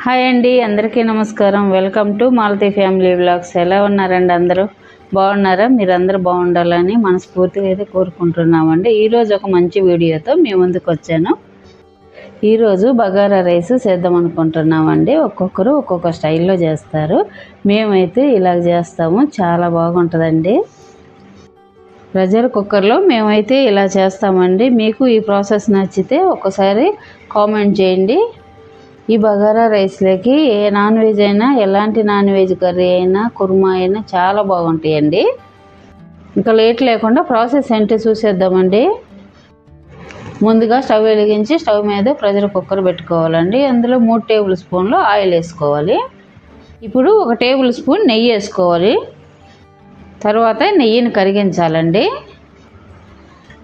Hi అండి అందరికీ నమస్కారం. Welcome to Malathi family blogs ఎలా ఉన్నారండి అందరూ? బాగున్నారా? మీరందరూ బాగుండాలని మనస్ఫూర్తిగా అయితే కోరుకుంటున్నామండి. ఈరోజు ఒక మంచి వీడియోతో మీ ముందుకు వచ్చాను. ఈరోజు బగారా రైస్ చేద్దాం అనుకుంటున్నామండి. ఒక్కొక్కరు ఒక్కొక్క స్టైల్లో చేస్తారు. మేమైతే ఇలా చేస్తాము. చాలా బాగుంటుందండి. ప్రెజర్ కుక్కర్లో మేమైతే ఇలా చేస్తామండి. మీకు ఈ ప్రాసెస్ నచ్చితే ఒకసారి కామెంట్ చేయండి. ఈ బగారా రైస్లోకి ఏ నాన్ వెజ్ అయినా ఎలాంటి నాన్ వెజ్ కర్రీ అయినా కుర్మా అయినా చాలా బాగుంటాయండి. ఇంకా లేట్ లేకుండా ప్రాసెస్ ఏంటి చూసేద్దామండి. ముందుగా స్టవ్ వెలిగించి స్టవ్ మీద ప్రెషర్ కుక్కర్ పెట్టుకోవాలండి. అందులో మూడు టేబుల్ స్పూన్లు ఆయిల్ వేసుకోవాలి. ఇప్పుడు ఒక టేబుల్ స్పూన్ నెయ్యి వేసుకోవాలి. తర్వాత నెయ్యిని కరిగించాలండి.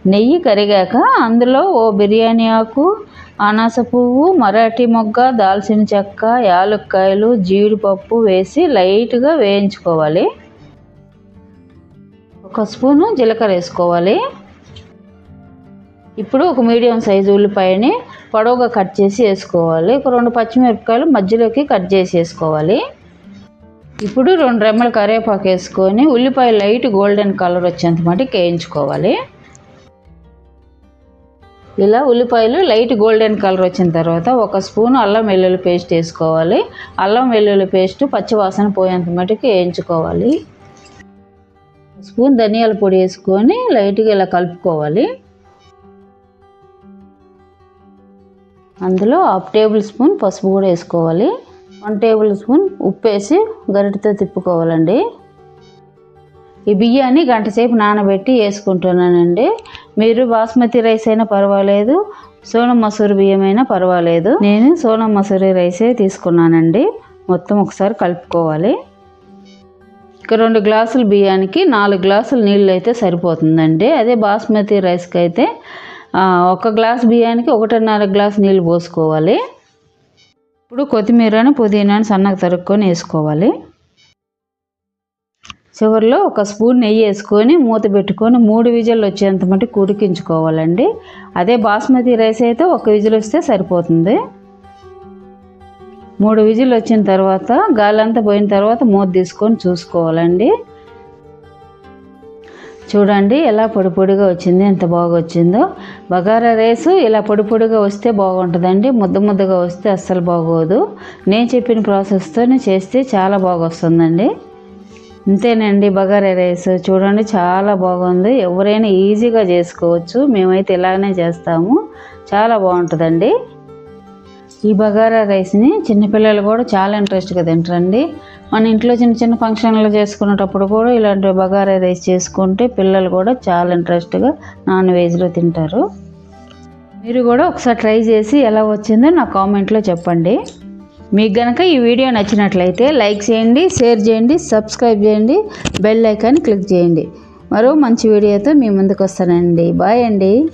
నెయ్యి కరిగాక అందులో ఓ బిర్యానీ ఆకు అనాస పువ్వు మరాఠీ మొగ్గ దాల్చిన చెక్క యాలక్కాయలు జీడిపప్పు వేసి లైట్గా వేయించుకోవాలి. ఒక స్పూను జీలకర్ర వేసుకోవాలి. ఇప్పుడు ఒక మీడియం సైజు ఉల్లిపాయని పొడవుగా కట్ చేసి వేసుకోవాలి. ఒక రెండు పచ్చిమిరపకాయలు మధ్యలోకి కట్ చేసి వేసుకోవాలి. ఇప్పుడు రెండు రెమ్మలు కరివేపాకు వేసుకొని ఉల్లిపాయ లైట్ గోల్డెన్ కలర్ వచ్చేంత మటుకు వేయించుకోవాలి. ఇలా ఉల్లిపాయలు లైట్ గోల్డెన్ కలర్ వచ్చిన తర్వాత ఒక స్పూన్ అల్లం వెల్లుల్లి పేస్ట్ వేసుకోవాలి. అల్లం వెల్లుల్లి పేస్ట్ పచ్చివాసన పోయేంత మటుకు వేయించుకోవాలి. స్పూన్ ధనియాల పొడి వేసుకొని లైట్గా ఇలా కలుపుకోవాలి. అందులో హాఫ్ టేబుల్ స్పూన్ పసుపు కూడా వేసుకోవాలి. వన్ టేబుల్ స్పూన్ ఉప్పు వేసి గరిటతో తిప్పుకోవాలండి. ఈ బియ్యాన్ని గంట సేపు నానబెట్టి వేసుకుంటున్నానండి. మీరు బాస్మతి రైస్ అయినా పర్వాలేదు సోనం మసూరి బియ్యం అయినా పర్వాలేదు. నేను సోనం మసూరి రైసే తీసుకున్నానండి. మొత్తం ఒకసారి కలుపుకోవాలి. ఇక రెండు గ్లాసులు బియ్యానికి నాలుగు గ్లాసులు నీళ్ళు అయితే సరిపోతుందండి. అదే బాస్మతి రైస్కి అయితే ఒక గ్లాస్ బియ్యానికి ఒకటిన్నర గ్లాస్ నీళ్ళు పోసుకోవాలి. ఇప్పుడు కొత్తిమీరను పుదీనాని సన్నగా తరుక్కొని వేసుకోవాలి. చివరిలో ఒక స్పూన్ నెయ్యి వేసుకొని మూత పెట్టుకొని మూడు విజిల్లు వచ్చేంత మటుకు ఉడికించుకోవాలండి. అదే బాస్మతి రైస్ అయితే ఒక విజిల్ వస్తే సరిపోతుంది. మూడు విజిల్ వచ్చిన తర్వాత గాలంతా పోయిన తర్వాత మూత తీసుకొని చూసుకోవాలండి. చూడండి ఎలా పొడి పొడిగా వచ్చింది ఎంత బాగా వచ్చిందో బగారా రైసు ఇలా పొడి పొడిగా వస్తే బాగుంటుందండి. ముద్ద ముద్దగా వస్తే అస్సలు బాగోదు. నేను చెప్పిన ప్రాసెస్తోనే చేస్తే చాలా బాగా వస్తుందండి ఇంతేనండి బగారా రైస్. చూడండి చాలా బాగుంది. ఎవరైనా ఈజీగా చేసుకోవచ్చు. మేమైతే ఇలాగనే చేస్తాము. చాలా బాగుంటుందండి. ఈ బగారా రైస్ని చిన్నపిల్లలు కూడా చాలా ఇంట్రెస్ట్గా తింటారండి. మన ఇంట్లో చిన్న చిన్న ఫంక్షన్లు చేసుకునేటప్పుడు కూడా ఇలాంటి బగారా రైస్ చేసుకుంటే పిల్లలు కూడా చాలా ఇంట్రెస్ట్గా నాన్ వెజ్లో తింటారు. మీరు కూడా ఒకసారి ట్రై చేసి ఎలా వచ్చిందో నా కామెంట్లో చెప్పండి. మీకు గనక ఈ వీడియో నచ్చినట్లయితే లైక్ చేయండి షేర్ చేయండి సబ్స్క్రైబ్ చేయండి బెల్ ఐకాన్ క్లిక్ చేయండి. మరో మంచి వీడియోతో మీ ముందుకు వస్తానండి. బాయ్ అండి.